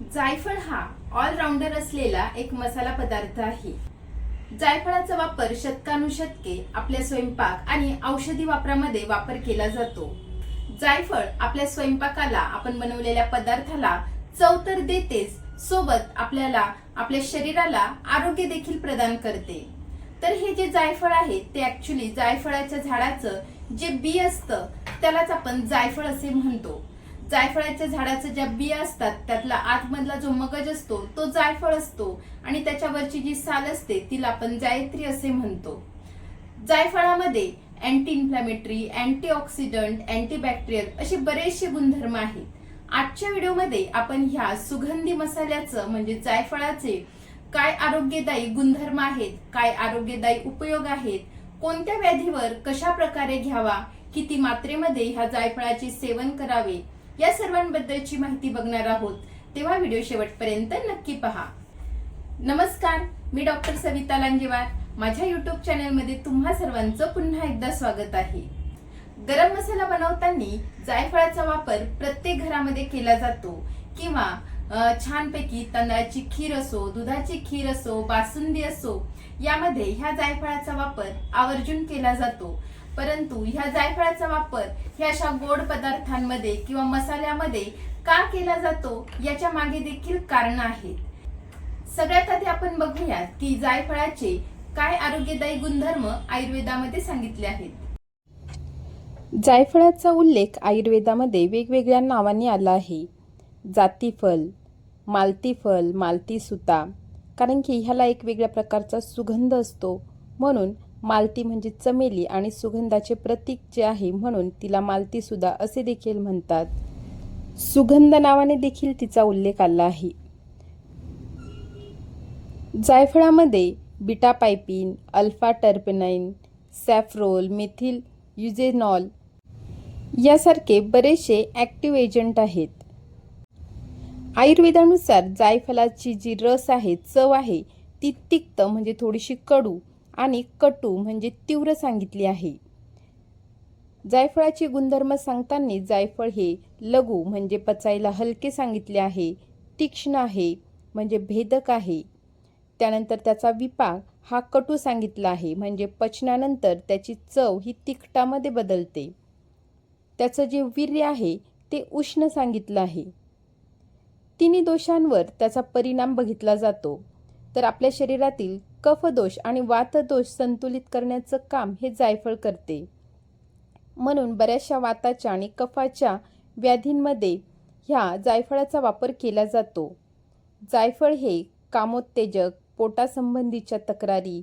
जायफळ हा ऑलराऊंडर असलेला एक मसाला पदार्थ आहे. जायफळाचा वापर शतकानुशतके आपल्या स्वयंपाक आणि औषधी वापरामध्ये वापर केला जातो. जायफळ आपल्या स्वयंपाकाला आपण बनवलेल्या पदार्थाला चव तर देतेच सोबत आपल्याला आपल्या शरीराला आरोग्य देखील प्रदान करते. तर हे जे जायफळ आहे ते ऍक्च्युली जायफळाच्या झाडाचं जे बी असतं त्यालाच आपण जायफळ असे म्हणतो. जायफळाच्या झाडाचं ज्या बिया असतात त्यातला आतमधला जो मगज असतो तो जायफळ असतो. आणि त्याच्यावरची जी साल असते तिला आपण जायत्री असे म्हणतो. जायफळामध्ये अँटी इन्फ्लॅमेटरी अँटीऑक्सिडंट अँटीबॅक्टेरियल असे बरेचसे गुणधर्म आहेत. आजच्या व्हिडिओमध्ये आपण ह्या सुगंधी मसाल्याचं म्हणजे जायफळाचे काय आरोग्यदायी गुणधर्म आहेत काय आरोग्यदायी उपयोग आहेत कोणत्या व्याधीवर कशा प्रकारे घ्यावा किती मात्रेमध्ये ह्या जायफळाचे सेवन करावे या सर्वांबद्दलची माहिती बघणार आहोत. तेव्हा व्हिडिओ शेवटपर्यंत नक्की पहा. नमस्कार मी डॉक्टर सविता लांगेवार माझ्या युट्यूब चॅनलमध्ये तुम्हा सर्वांचं पुन्हा एकदा स्वागत आहे. गरम मसाला बनवताना जायफळाचा वापर प्रत्येक घरामध्ये केला जातो. किंवा छानपैकी तांदळाची खीर असो दुधाची खीर असो बासुंदी असो यामध्ये ह्या जायफळाचा वापर आवर्जून केला जातो. परंतु ह्या जायफळाचा वापर ह्या अशा गोड पदार्थांमध्ये किंवा मसाल्यामध्ये का केला जातो याच्या मागे देखील कारण आहेत. सगळ्यात आधी आपण बघूयात की जायफळाचे काय आरोग्यदायी गुणधर्म आयुर्वेदामध्ये सांगितले आहेत. जायफळाचा उल्लेख आयुर्वेदामध्ये वेगवेगळ्या नावांनी आला आहे. जातीफल मालतीफल मालती सुता कारण की ह्याला एक वेगळ्या प्रकारचा सुगंध असतो म्हणून मालती म्हणजे चमेली आणि सुगंधाचे प्रतीक जे आहे म्हणून तिला मालती सुद्धा असे देखील म्हणतात. सुगंध नावाने देखील तिचा उल्लेख आला आहे. जायफळामध्ये beta pinene alpha terpinene safrole methyl eugenol यासारखे बरेचसे ॲक्टिव्ह एजंट आहेत. आयुर्वेदानुसार जायफळाची जी रस आहे चव आहे ती तिक्त म्हणजे थोडीशी कडू आणि कटू म्हणजे तीव्र सांगितली आहे. जायफळाचे गुणधर्म सांगताना जायफळ हे लघु म्हणजे पचायला हलके सांगितले आहे तीक्ष्ण आहे म्हणजे भेदक आहे. त्यानंतर त्याचा विपाक हा कटू सांगितला आहे म्हणजे पचनानंतर त्याची चव ही तिखटामध्ये बदलते. त्याचं जे वीर्य आहे ते उष्ण सांगितलं आहे. तिन्ही दोषांवर त्याचा परिणाम बघितला जातो. तर आपल्या शरीरातील कफदोष आणि वातदोष संतुलित करण्याचं काम हे जायफळ करते. म्हणून बऱ्याचशा वाताच्या आणि कफाच्या व्याधींमध्ये ह्या जायफळाचा वापर केला जातो. जायफळ हे कामोत्तेजक पोटासंबंधीच्या तक्रारी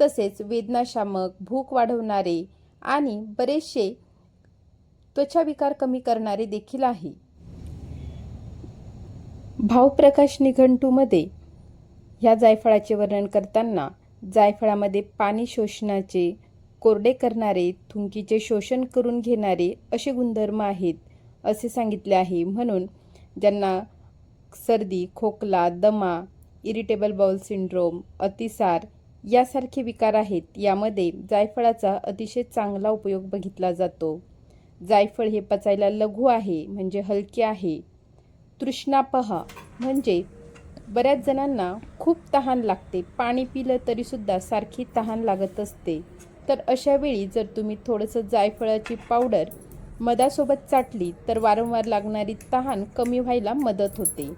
तसेच वेदनाशामक भूक वाढवणारे आणि बरेचसे त्वचाविकार कमी करणारे देखील आहे. भावप्रकाश निघंटूमध्ये ह्या जायफळाचे वर्णन करताना जायफळामध्ये पाणी शोषणाचे कोरडे करणारे थुंकीचे शोषण करून घेणारे असे गुणधर्म आहेत असे सांगितले आहे. म्हणून ज्यांना सर्दी खोकला दमा इरिटेबल बाउल सिंड्रोम अतिसार यासारखे विकार आहेत यामध्ये जायफळाचा अतिशय चांगला उपयोग बघितला जातो. जायफळ हे पचायला लघु आहे म्हणजे हलके आहे. तृष्णापहा म्हणजे बऱ्याच जणांना खूप तहान लागते. पाणी पिलं तरीसुद्धा सारखी तहान लागत असते. तर अशा वेळी जर तुम्ही थोडंसं जायफळाची पावडर मधासोबत चाटली तर वारंवार लागणारी तहान कमी व्हायला मदत होते.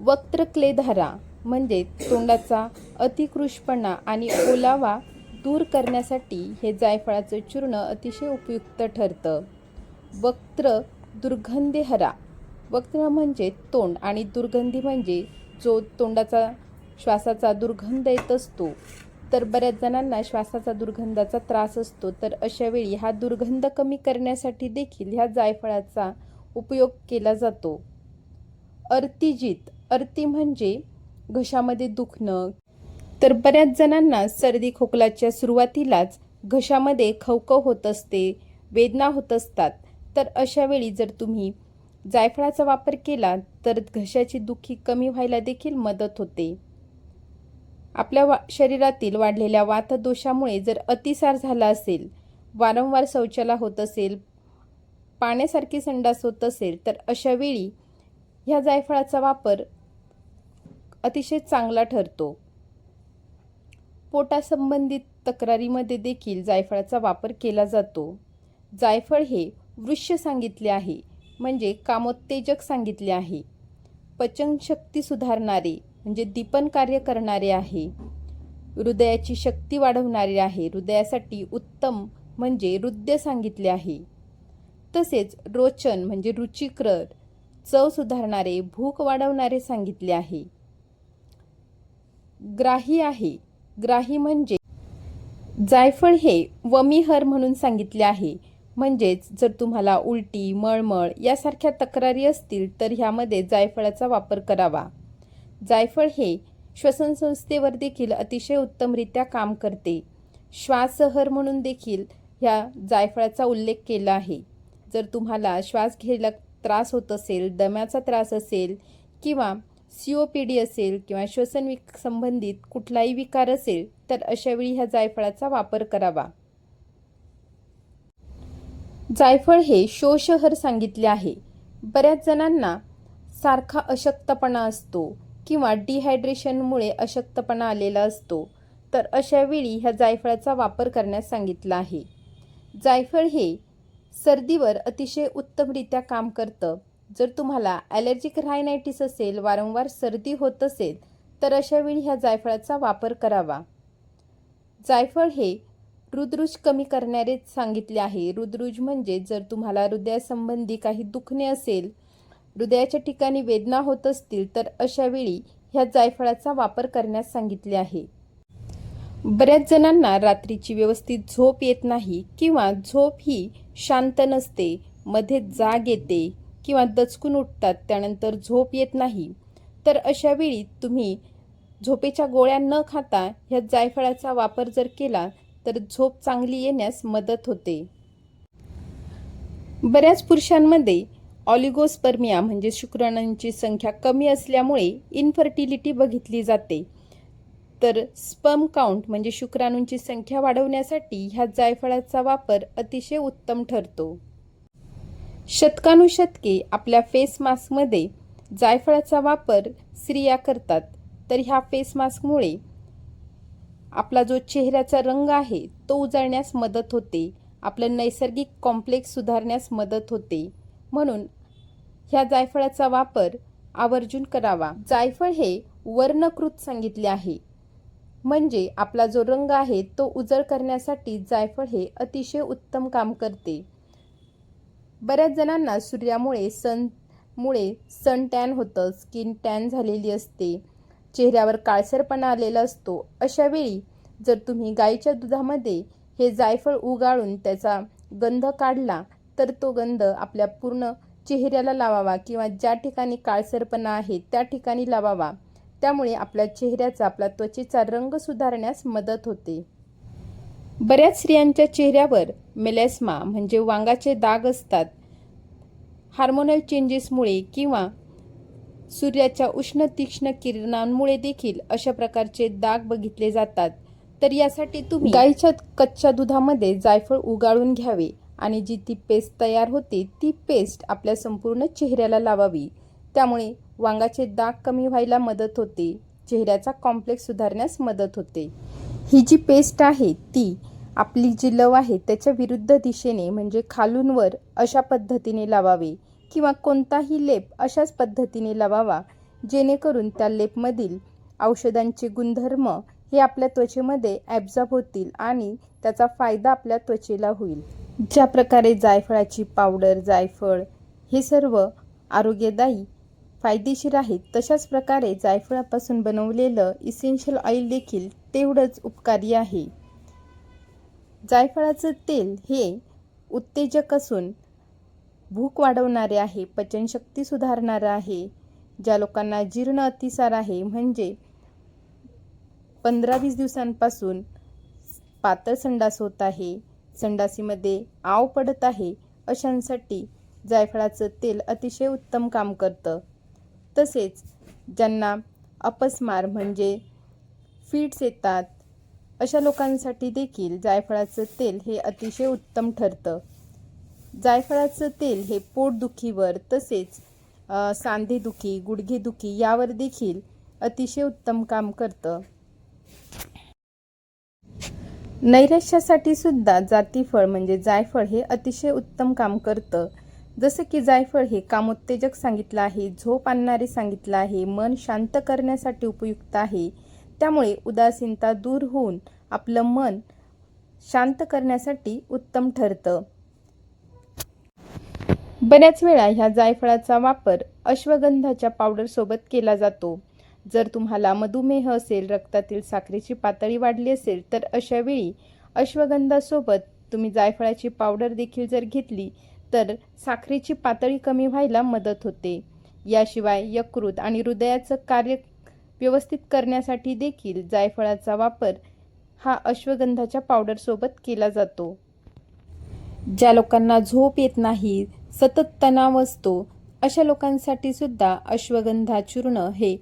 वक्त्रक्लेधारा म्हणजे तोंडाचा अतिकृशपणा आणि ओलावा दूर करण्यासाठी हे जायफळाचं चूर्ण अतिशय उपयुक्त ठरतं. वक्त्र दुर्गंधीहरा वक्र म्हणजे तोंड आणि दुर्गंधी म्हणजे जो तोंडाचा श्वासाचा दुर्गंध येत असतो. तर बऱ्याच जणांना श्वासाचा दुर्गंधाचा त्रास असतो. तर अशावेळी हा दुर्गंध कमी करण्यासाठी देखील ह्या जायफळाचा उपयोग केला जातो. अर्तिजित अर्ती म्हणजे घशामध्ये दुखणं. तर बऱ्याच जणांना सर्दी खोकलाच्या सुरुवातीलाच घशामध्ये खवखव होत असते वेदना होत असतात. तर अशावेळी जर तुम्ही जायफळाचा वापर केला तर घशाची दुखी कमी व्हायला देखील मदत होते. आपल्या वा शरीरातील वाढलेल्या वातदोषामुळे जर अतिसार झाला असेल वारंवार शौचाला होत असेल पाण्यासारखी संडास होत असेल तर अशा वेळी ह्या जायफळाचा वापर अतिशय चांगला ठरतो. पोटासंबंधित तक्रारीमध्ये देखील जायफळाचा वापर केला जातो. जायफळ हे वृक्ष सांगितले आहे. म्हणजे कामोत्तेजक सांगितले आहे. पचनशक्ती सुधारणारे म्हणजे दीपन कार्य करणारे आहे. हृदयाची शक्ती वाढवणारे आहे. हृदयासाठी उत्तम म्हणजे हृदय सांगितले आहे. तसेच रोचन म्हणजे रुचिकर चव सुधारणारे भूक वाढवणारे सांगितले आहे. ग्राही आहे. ग्राही म्हणजे जायफळ हे वमीहर म्हणून सांगितले आहे. म्हणजेच जर तुम्हाला उलटी मळमळ यासारख्या तक्रारी असतील तर ह्यामध्ये जायफळाचा वापर करावा. जायफळ हे श्वसनसंस्थेवर देखील अतिशय उत्तमरित्या काम करते. श्वासहर म्हणून देखील ह्या जायफळाचा उल्लेख केला आहे. जर तुम्हाला श्वास घ्यायला त्रास होत असेल दम्याचा त्रास असेल किंवा सी ओ पी डी असेल किंवा श्वसन विक संबंधित कुठलाही विकार असेल तर अशावेळी ह्या जायफळाचा वापर करावा. जायफळ हे शोषहर सांगितले आहे. बऱ्याच जणांना सारखा अशक्तपणा असतो किंवा डिहायड्रेशनमुळे अशक्तपणा आलेला असतो तर अशावेळी ह्या जायफळाचा वापर करण्यास सांगितलं आहे. जायफळ हे सर्दीवर अतिशय उत्तमरित्या काम करतं. जर तुम्हाला ॲलर्जिक रायनायटिस असेल वारंवार सर्दी होत असेल तर अशावेळी ह्या जायफळाचा वापर करावा. जायफळ हे हृदृज कमी करणारे सांगितले आहे. हृदृज म्हणजे जर तुम्हाला हृदयासंबंधी काही दुखणे असेल हृदयाच्या ठिकाणी वेदना होत असतील तर अशावेळी ह्या जायफळाचा वापर करण्यास सांगितले आहे. बऱ्याच जणांना रात्रीची व्यवस्थित झोप येत नाही किंवा झोप ही शांत नसते मध्ये जाग येते किंवा दचकून उठतात त्यानंतर झोप येत नाही. तर अशावेळी तुम्ही झोपेच्या गोळ्या न खाता ह्या जायफळाचा वापर जर केला तर झोप चांगली येण्यास मदत होते. बऱ्याच पुरुषांमध्ये ऑलिगोस्पर्मिया म्हणजे शुक्राणूंची संख्या कमी असल्यामुळे इन्फर्टिलिटी बघितली जाते. तर स्पर्म काउंट म्हणजे शुक्राणूंची संख्या वाढवण्यासाठी ह्या जायफळाचा वापर अतिशय उत्तम ठरतो. शतकानुशतके आपल्या फेस मास्कमध्ये जायफळाचा वापर स्त्रिया करतात. तर ह्या फेस मास्कमुळे आपला जो चेहऱ्याचा रंग आहे तो उजळण्यास मदत होते. आपलं नैसर्गिक कॉम्प्लेक्स सुधारण्यास मदत होते. म्हणून ह्या जायफळाचा वापर आवर्जून करावा. जायफळ हे वर्णकृत सांगितले आहे. म्हणजे आपला जो रंग आहे तो उजळ करण्यासाठी जायफळ हे अतिशय उत्तम काम करते. बऱ्याच जणांना सूर्यामुळे सन मुळे सन टॅन होतं स्किन टॅन झालेली असते. चेहऱ्यावर काळसरपणा आलेला असतो. अशावेळी जर तुम्ही गाईच्या दुधामध्ये हे जायफळ उगाळून त्याचा गंध काढला तर तो गंध आपल्या पूर्ण चेहऱ्याला लावावा किंवा ज्या ठिकाणी काळसरपणा आहे त्या ठिकाणी लावावा. त्यामुळे आपल्या चेहऱ्याचा आपला त्वचेचा रंग सुधारण्यास मदत होते. बऱ्याच स्त्रियांच्या चेहऱ्यावर मेलेस्मा म्हणजे वांगाचे दाग असतात. हार्मोनल चेंजेसमुळे किंवा सूर्याच्या उष्ण तीक्ष्ण किरणांमुळे देखील अशा प्रकारचे दाग बघितले जातात. तर यासाठी तुम्ही गाईच्या कच्च्या दुधामध्ये जायफळ उगाळून घ्यावे आणि जी ती पेस्ट तयार होते ती पेस्ट आपल्या संपूर्ण चेहऱ्याला लावावी. त्यामुळे वांगाचे दाग कमी व्हायला मदत होते चेहऱ्याचा कॉम्प्लेक्स सुधारण्यास मदत होते. ही जी पेस्ट आहे ती आपली जी लव आहे त्याच्या विरुद्ध दिशेने म्हणजे खालून वर अशा पद्धतीने लावावे. किंवा कोणताही लेप अशाच पद्धतीने लावावा जेणेकरून त्या लेपमधील औषधांचे गुणधर्म हे आपल्या त्वचेमध्ये ॲब्झॉर्ब होतील आणि त्याचा फायदा आपल्या त्वचेला होईल. ज्या प्रकारे जायफळाची पावडर जायफळ हे सर्व आरोग्यदायी फायदेशीर आहेत तशाच प्रकारे जायफळापासून बनवलेलं इसेन्शियल ऑइल देखील तेवढंच उपकारी आहे. जायफळाचं तेल हे उत्तेजक असून भूक वाढवणारे आहे पचनशक्ती सुधारणारं आहे ज्या लोकांना जीर्ण अतिसार आहे म्हणजे पंधरा वीस दिवसांपासून पातळ संडास होत आहे. संडासीमध्ये आव पडत आहे अशांसाठी जायफळाचं तेल अतिशय उत्तम काम करतं. तसेच ज्यांना अपस्मार म्हणजे फिट्स येतात अशा लोकांसाठी देखील जायफळाचं तेल हे अतिशय उत्तम ठरतं. जायफळाचं तेल हे पोटदुखीवर तसेच सांधेदुखी गुडघेदुखी यावर देखील अतिशय उत्तम काम करतं. नैराश्यासाठी सुद्धा जातीफळ म्हणजे जायफळ हे अतिशय उत्तम काम करतं. जसं की जायफळ हे कामोत्तेजक सांगितलं आहे झोप आणणारे सांगितलं आहे मन शांत करण्यासाठी उपयुक्त आहे. त्यामुळे उदासीनता दूर होऊन आपलं मन शांत करण्यासाठी उत्तम ठरतं. बऱ्याच वेळा ह्या जायफळाचा वापर अश्वगंधाच्या पावडरसोबत केला जातो. जर तुम्हाला मधुमेह असेल रक्तातील साखरेची पातळी वाढली असेल तर अशा वेळी अश्वगंधासोबत तुम्ही जायफळाची पावडर देखील जर घेतली तर साखरेची पातळी कमी व्हायला मदत होते. याशिवाय यकृत आणि हृदयाचं कार्य व्यवस्थित करण्यासाठी देखील जायफळाचा वापर हा अश्वगंधाच्या पावडरसोबत केला जातो. ज्या लोकांना झोप येत नाही सतत तणाव असतो. अशा लोकांसाठी सुद्धा अश्वगंधा चूर्ण हे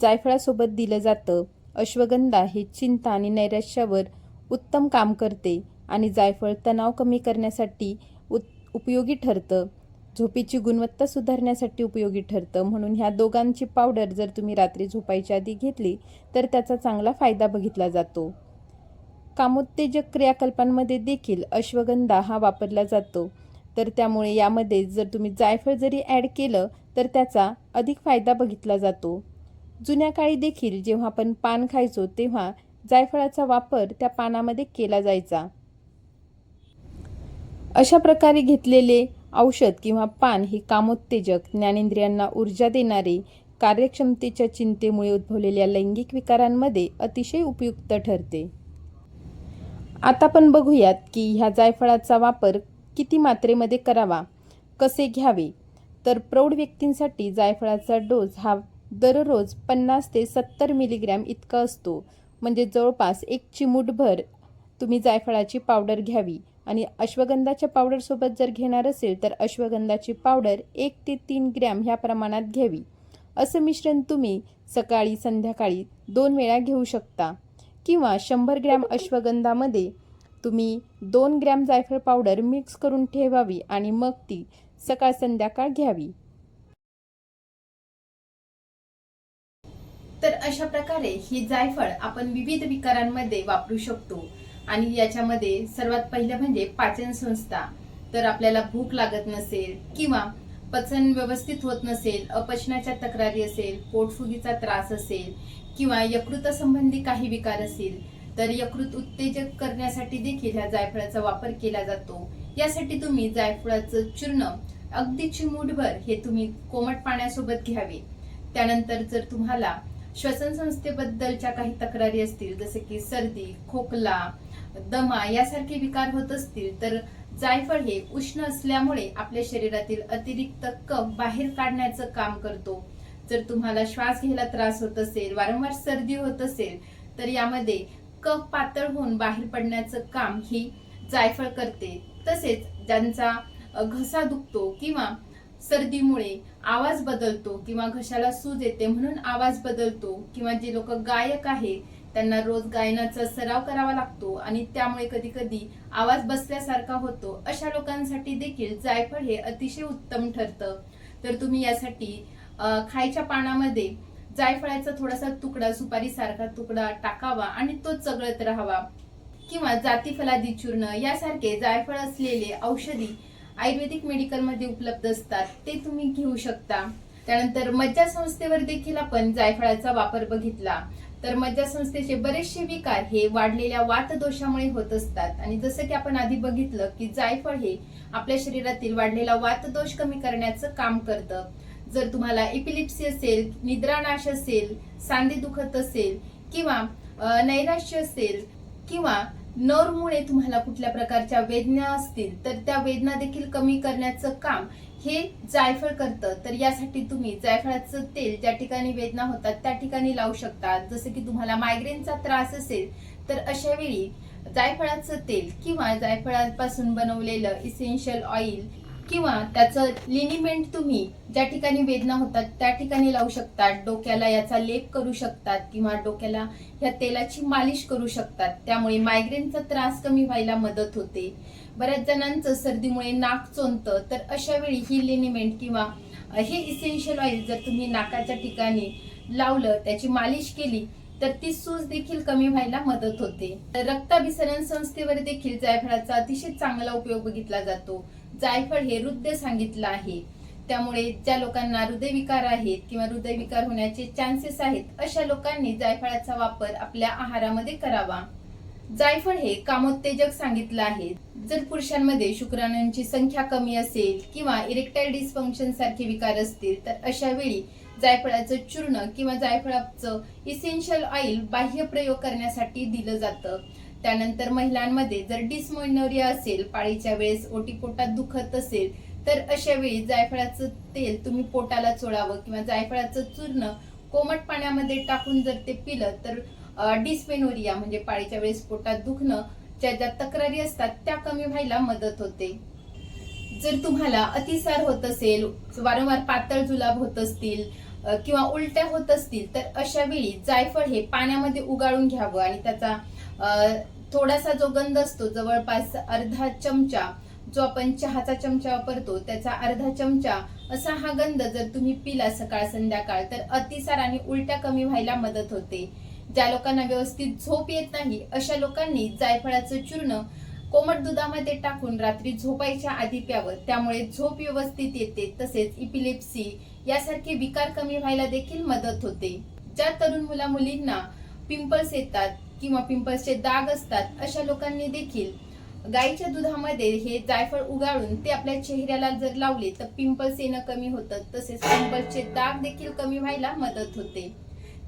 जायफळासोबत दिलं जातं. अश्वगंधा हे चिंता आणि नैराश्यावर उत्तम काम करते आणि जायफळ तणाव कमी करण्यासाठी उत उपयोगी ठरतं. झोपेची गुणवत्ता सुधारण्यासाठी उपयोगी ठरतं. म्हणून ह्या दोघांची पावडर जर तुम्ही रात्री झोपायच्या आधी घेतली तर त्याचा चांगला फायदा बघितला जातो. कामोत्तेजक क्रियाकल्पांमध्ये देखील अश्वगंधा हा वापरला जातो. तर त्यामुळे यामध्ये जर तुम्ही जायफळ जरी ॲड केलं तर त्याचा अधिक फायदा बघितला जातो. जुन्या काळी देखील जेव्हा आपण पान खायचो तेव्हा जायफळाचा वापर त्या पानामध्ये केला जायचा. अशा प्रकारे घेतलेले औषध किंवा पान हे कामोत्तेजक ज्ञानेंद्रियांना ऊर्जा देणारे कार्यक्षमतेच्या चिंतेमुळे उद्भवलेल्या लैंगिक विकारांमध्ये अतिशय उपयुक्त ठरते. आता आपण बघूयात की ह्या जायफळाचा वापर किती मात्रेमध्ये करावा? कसे घ्यावे? तर प्रौढ व्यक्तींसाठी जायफळाचा डोस हा दररोज पन्नास ते सत्तर मिलीग्रॅम इतका असतो. म्हणजे जवळपास एक चिमूटभर तुम्ही जायफळाची पावडर घ्यावी. आणि अश्वगंधाच्या पावडरसोबत जर घेणार असेल तर अश्वगंधाची पावडर एक ते तीन ग्रॅम ह्या प्रमाणात घ्यावी. असं मिश्रण तुम्ही सकाळी संध्याकाळी दोन वेळा घेऊ शकता. किंवा शंभर ग्रॅम अश्वगंधामध्ये तुम्ही दोन ग्रॅम जायफळ पावडर मिक्स करून ठेवावी आणि मग ती सकाळ संध्याकाळ घ्यावी. तर अशा प्रकारे ही जायफळ आपण विविध विकारांमध्ये वापरू शकतो. आणि याच्यामध्ये सर्वात पहिलं म्हणजे पाचन संस्था. तर आपल्याला भूक लागत नसेल किंवा पचन व्यवस्थित होत नसेल अपचनाच्या तक्रारी असेल पोटफुगीचा त्रास असेल किंवा यकृत संबंधी काही विकार असेल तर यकृत उत्तेजक करण्यासाठी देखील ह्या जायफळाचा वापर केला जातो. यासाठी तुम्ही जायफळाचं चूर्ण अगदी चिमूटभर हे तुम्ही कोमट पाण्यासोबत घ्यावे. त्यानंतर जर तुम्हाला श्वसन संस्थेबद्दलच्या काही तक्रारी असतील जसे की सर्दी खोकला दमा यासारखे विकार होत असतील तर जायफळ हे उष्ण असल्यामुळे आपल्या शरीरातील अतिरिक्त कफ बाहेर काढण्याचं काम करतो. जर तुम्हाला श्वास घ्यायला त्रास होत असेल वारंवार सर्दी होत असेल तर यामध्ये कफ पातळ होऊन बाहेर पडण्याचं काम ही जायफळ करते. तसेच ज्यांचा घसा दुखतो किंवा सर्दीमुळे आवाज बदलतो किंवा घशाला सूज येते म्हणून आवाज बदलतो किंवा जे लोक गायक आहे त्यांना रोज गायनाचा सराव करावा लागतो आणि त्यामुळे कधी कधी आवाज बसल्यासारखा होतो. अशा लोकांसाठी देखील जायफळ हे अतिशय उत्तम ठरतं. तर तुम्ही यासाठी खायच्या पानामध्ये जायफळाचा थोडासा तुकडा सुपारी सारखा तुकडा टाकावा आणि तो चगळत राहावा. किंवा जाती फलादी चूर्ण यासारखे जायफळ असलेले औषधी आयुर्वेदिक मेडिकलमध्ये उपलब्ध असतात ते तुम्ही घेऊ शकता. त्यानंतर मज्जा संस्थेवर देखील आपण जायफळाचा वापर बघितला. तर मज्जा संस्थेचे बरेचसे विकार हे वाढलेल्या वातदोषामुळे होत असतात. आणि जसं की आपण आधी बघितलं की जायफळ हे आपल्या शरीरातील वाढलेला वातदोष कमी करण्याचं काम करतं. जर तुम्हाला इपिलिप्सी असेल निद्रानाश असेल सांधे दुखत असेल किंवा नैराश्य असेल किंवा नरमुळे तुम्हाला कुठल्या प्रकारच्या वेदना असतील तर त्या वेदना देखील कमी करण्याचं काम हे जायफळ करतं. तर यासाठी तुम्ही जायफळाचं तेल ज्या ठिकाणी वेदना होतात त्या ठिकाणी लावू शकता. जसं की तुम्हाला मायग्रेनचा त्रास असेल तर अशा वेळी जायफळाचं तेल किंवा जायफळापासून बनवलेलं इसेन्शियल ऑइल किंवा त्याचं लिनिमेंट तुम्ही ज्या ठिकाणी वेदना होतात त्या ठिकाणी लावू शकतात. डोक्याला याचा लेप करू शकतात किंवा डोक्याला ह्या तेलाची मालिश करू शकतात. त्यामुळे मायग्रेनचा त्रास कमी व्हायला मदत होते. बऱ्याच जणांचं सर्दीमुळे नाक चोंदतं तर अशा वेळी ही लिनिमेंट किंवा हे इसेन्शियल ऑइल जर तुम्ही नाकाच्या ठिकाणी लावलं त्याची मालिश केली तर ती सूज देखील कमी व्हायला मदत होते. रक्ताभिसरण संस्थेवर देखील जायफळाचा अतिशय चांगला उपयोग बघितला जातो. जायफळ हे हृदय सांगितलं आहे. त्यामुळे ज्या लोकांना हृदयविकार आहेत किंवा हृदयविकार होण्याचे चान्सेस आहेत अशा लोकांनी जायफळाचा वापर आपल्या आहारामध्ये करावा. जायफळ हे कामोत्तेजक सांगितलं आहे. जर पुरुषांमध्ये शुक्राणूंची संख्या कमी असेल किंवा इरेक्टाईल डिस्फंक्शन सारखे विकार असतील तर अशा वेळी जायफळाचं चूर्ण किंवा जायफळाचं इसेन्शियल ऑइल बाह्य प्रयोग करण्यासाठी दिलं जातं. त्यानंतर महिलांमध्ये जर डिस्मोनोरिया असेल पाळीच्या वेळेस ओटीपोटात दुखत असेल तर अशा वेळी जायफळाचं तेल तुम्ही पोटाला चोळावं किंवा जायफळाचं चूर्ण कोमट पाण्यामध्ये टाकून जर ते पिलं तर डिस्मेनोरिया म्हणजे पाळीच्या वेळेस पोटात दुखणं ज्या ज्या तक्रारी असतात त्या कमी व्हायला मदत होते. जर तुम्हाला अतिसार होत असेल वारंवार पातळ जुलाब होत असतील किंवा उलट्या होत असतील तर अशा वेळी जायफळ हे पाण्यामध्ये उगाळून घ्यावं आणि त्याचा थोडासा जो गंध असतो जवळपास अर्धा चमचा जो आपण चहाचा चमचा वापरतो त्याचा अर्धा चमचा असा हा गंध जर तुम्ही पिला सकाळ संध्याकाळ तर अतिसार आणि उलट्या कमी व्हायला मदत होते. ज्या लोकांना व्यवस्थित झोप येत नाही अशा लोकांनी जायफळाचं चूर्ण कोमट दुधामध्ये टाकून रात्री झोपायच्या आधी प्यावं. त्यामुळे झोप व्यवस्थित येते तसेच इपिलेप्सी यासारखे विकार कमी व्हायला देखील मदत होते. ज्या तरुण मुला मुलींना पिंपल्स येतात किंवा पिंपल्सचे दाग असतात अशा लोकांनी देखील गाईच्या दुधामध्ये हे जायफळ उगाळून ते आपल्या चेहऱ्याला जर लावले तर पिंपल्स येणं कमी होतं. तसेच पिंपल्सचे दाग देखील कमी व्हायला मदत होते.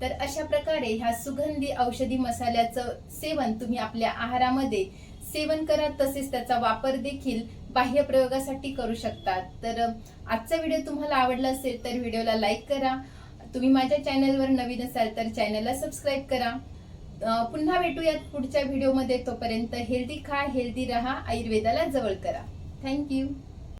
तर अशा प्रकारे ह्या सुगंधी औषधी मसाल्याचं सेवन तुम्ही आपल्या आहारामध्ये सेवन करा तसेच त्याचा वापर देखील बाह्य प्रयोगासाठी करू शकतात तर आजचा व्हिडिओ तुम्हाला आवडला असेल तर व्हिडिओला लाईक करा. तुम्ही माझ्या चॅनलवर नवीन असाल तर चॅनलला सबस्क्राईब करा. पुन्हा भेटूयात पुढच्या व्हिडिओमध्ये तोपर्यंत हेल्दी खा हेल्दी रहा आयुर्वेदाला जवळ करा. थँक्यू